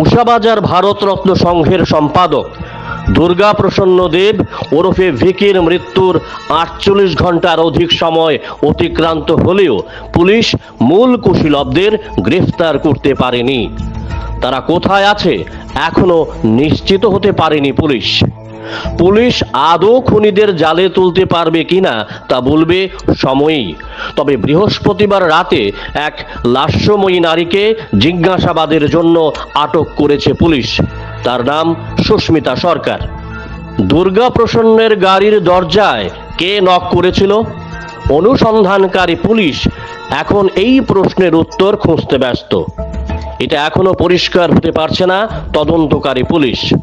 কংসাবাজার ভারতরত্ন সংঘের সম্পাদক। দুর্গা প্রসন্ন দেব ওরফে ভিকির মৃত্যুর আটচল্লিশ ঘণ্টার অধিক সময় অতিক্রান্ত হলেও পুলিশ মূল কুশীলবদের গ্রেফতার করতে পারেনি। তারা কোথায় আছে এখনও নিশ্চিত হতে পারেনি পুলিশ। পুলিশ আদৌ খুনিদের জালে তুলতে পারবে কিনা তা বলবে সময়ই। তবে বৃহস্পতিবার রাতে এক লাস্যময়ী নারীকে জিজ্ঞাসাবাদের জন্য আটক করেছে পুলিশ। তার নাম সুস্মিতা সরকার। দুর্গা প্রসন্নের গাড়ির দরজায় কে নক করেছিল? অনুসন্ধানকারী পুলিশ এখন এই প্রশ্নের উত্তর খুঁজতে ব্যস্ত। এটা এখনও পরিষ্কার হতে পারছে না তদন্তকারী পুলিশ।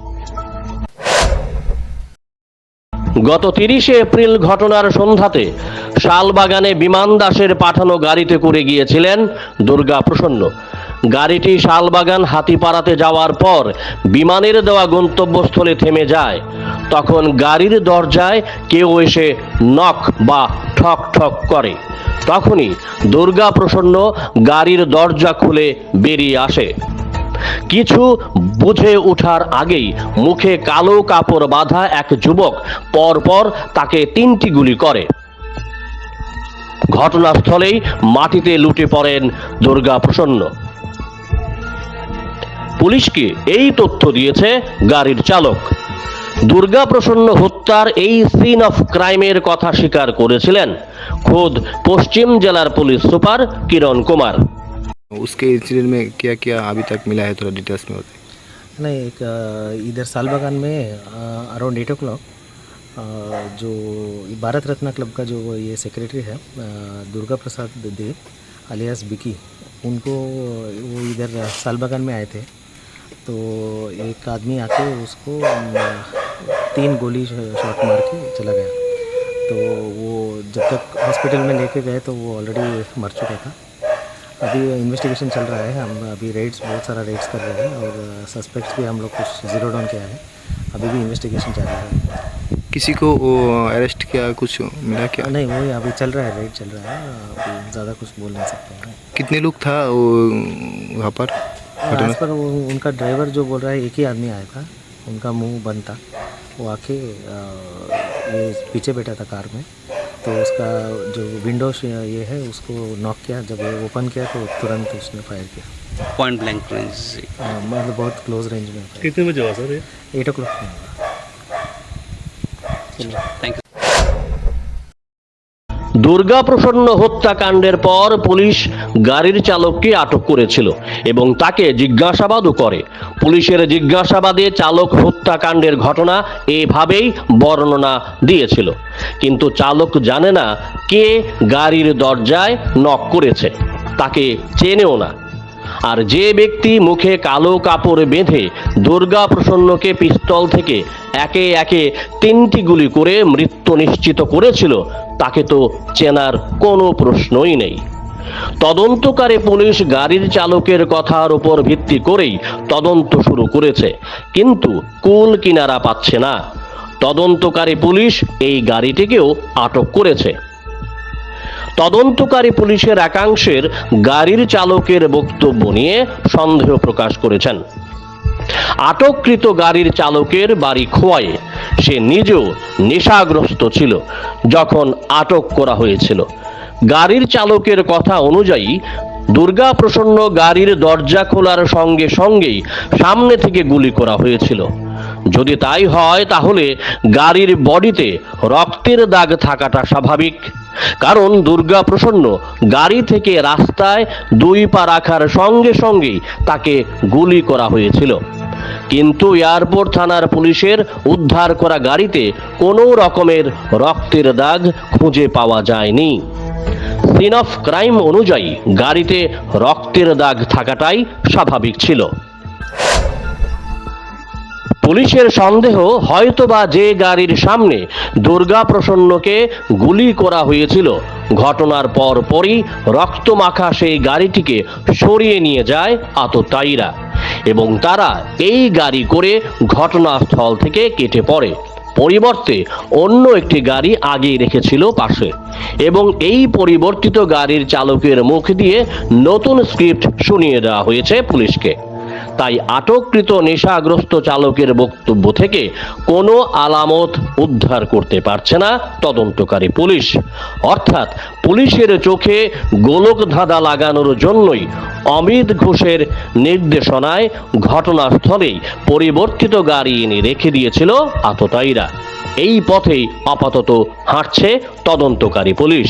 গত তিরিশে এপ্রিল ঘটনার সন্ধ্যাতে শালবাগানে বিমান দাসের পাঠানো গাড়িতে করে গিয়েছিলেন দুর্গা প্রসন্ন। গাড়িটি শালবাগান হাতিপাড়াতে যাওয়ার পর বিমানের দেওয়া গন্তব্যস্থলে থেমে যায়। তখন গাড়ির দরজায় কেউ এসে নক বা ঠক ঠক করে। তখনই দুর্গা প্রসন্ন গাড়ির দরজা খুলে বেরিয়ে আসে। কিছু বুঝে ওঠার আগেই মুখে কালো কাপড় বাঁধা এক যুবক পরপর তাকে তিনটি গুলি করে। ঘটনাস্থলেই মাটিতে লুটে পড়েন দুর্গা প্রসন্ন। পুলিশকে এই তথ্য দিয়েছে গাড়ির চালক? দুর্গা প্রসন্ন হত্যার এই সিন অফ ক্রাইমের কথা স্বীকার করেছিলেন খোদ পশ্চিম জেলার পুলিশ সুপার কিরণ কুমার। उसके इंसिडेंट में क्या क्या अभी तक मिला है थोड़ा डिटेल्स में बताइए। नहीं, एक इधर सालबागान में अराउंड एट ओ क्लॉक जो भारत रत्न क्लब का जो ये सेक्रेटरी है दुर्गा प्रसाद देव अलियास बिकी उनको वो इधर साल सालबागान में आए थे। तो एक आदमी आके उसको तीन गोली शॉट मार के चला गया। तो वो जब तक हॉस्पिटल में लेके गए तो वो ऑलरेडी मर चुका था। अभी इन्वेस्टिगेशन चल रहा है। हम अभी रेड्स बहुत सारा रेड्स कर रहे हैं और सस्पेक्ट्स भी हम लोग कुछ ज़ीरो डाउन किया है। अभी भी इन्वेस्टिगेशन चल रहा है। किसी को अरेस्ट किया कुछ मिला क्या? नहीं वही अभी चल रहा है रेड चल रहा है। अभी ज़्यादा कुछ बोल नहीं सकते हैं। कितने लोग था वो वहाँ पर? आज पर वो उनका ड्राइवर जो बोल रहा है एक ही आदमी आया था। उनका मुँह बंद था। वो आके ये पीछे बैठा था कार में। तो उसका जो विंडो ये है उसको नॉक किया। जब वो ओपन किया तो तुरंत उसने फायर किया। पॉइंट ब्लैंक रेंज से। मतलब बहुत क्लोज रेंज में। कितने बजे हुआ सर एट ओ क्लॉक। में थैंक यू। দুর্গা প্রসন্ন হত্যাকাণ্ডের পর পুলিশ গাড়ির চালককে আটক করেছিল এবং তাকে জিজ্ঞাসাবাদও করে। পুলিশের জিজ্ঞাসাবাদে চালক হত্যাকাণ্ডের ঘটনা এভাবেই বর্ণনা দিয়েছিল। কিন্তু চালক জানে না কে গাড়ির দরজায় নক করেছে। তাকে চেনেও না। আর যে ব্যক্তি মুখে কালো কাপড় বেঁধে দুর্গা প্রসন্নকে পিস্তল থেকে একে একে তিনটি গুলি করে মৃত্যু নিশ্চিত করেছিল, তাকে তো চেনার কোনো প্রশ্নই নেই। তদন্তকারী পুলিশ গাড়ির চালকের কথার উপর ভিত্তি করেই তদন্ত শুরু করেছে, কিন্তু কুল কিনারা পাচ্ছে না। তদন্তকারী পুলিশ এই গাড়িটিকেও আটক করেছে। তদন্তকারী পুলিশের একাংশের গাড়ির চালকের বক্তব্য নিয়ে সন্দেহ প্রকাশ করেছেন। আটককৃত গাড়ির চালকের বাড়ি খোয়াই সে নিজেও নেশাগ্রস্ত ছিল যখন আটক করা হয়েছিল। গাড়ির চালকের কথা অনুযায়ী দুর্গা প্রসন্ন গাড়ির দরজা খোলার সঙ্গে সঙ্গেই সামনে থেকে গুলি করা হয়েছিল। যদি তাই হয় তাহলে গাড়ির বডিতে রক্তের দাগ থাকাটা স্বাভাবিক। কারণ দুর্গা প্রসন্ন গাড়ি থেকে রাস্তায় দুই পা রাখার সঙ্গে সঙ্গেই তাকে গুলি করা হয়েছিল। কিন্তু এয়ারপোর্ট থানার পুলিশের উদ্ধার করা গাড়িতে কোনো রকমের রক্তের দাগ খুঁজে পাওয়া যায়নি। সিন অফ ক্রাইম অনুযায়ী গাড়িতে রক্তের দাগ থাকাটাই স্বাভাবিক ছিল। পুলিশের সন্দেহ হয়তোবা যে গাড়ির সামনে দুর্গা প্রসন্নকে গুলি করা হয়েছিল। ঘটনার পর পরই রক্তমাখা সেই গাড়িটিকে সরিয়ে নিয়ে যায় আততায়ীরা এবং তারা এই গাড়ি করে ঘটনাস্থল থেকে কেটে পড়ে। পরিবর্তে অন্য একটি গাড়ি আগেই রেখেছিল পাশে এবং এই পরিবর্তিত গাড়ির চালকের মুখ দিয়ে নতুন স্ক্রিপ্ট শুনিয়ে দেওয়া হয়েছে পুলিশকে। তাই আটককৃত নেশাগ্রস্ত চালকের বক্তব্য থেকে কোনো আলামত উদ্ধার করতে পারছে না তদন্তকারী পুলিশ। অর্থাৎ পুলিশের চোখে গোলক ধাঁধা লাগানোর জন্যই অমিত ঘোষের নির্দেশনায় ঘটনাস্থলেই পরিবর্তিত গাড়ি এনে রেখে দিয়েছিল আততায়ীরা এই পথেই আপাতত হাঁটছে তদন্তকারী পুলিশ।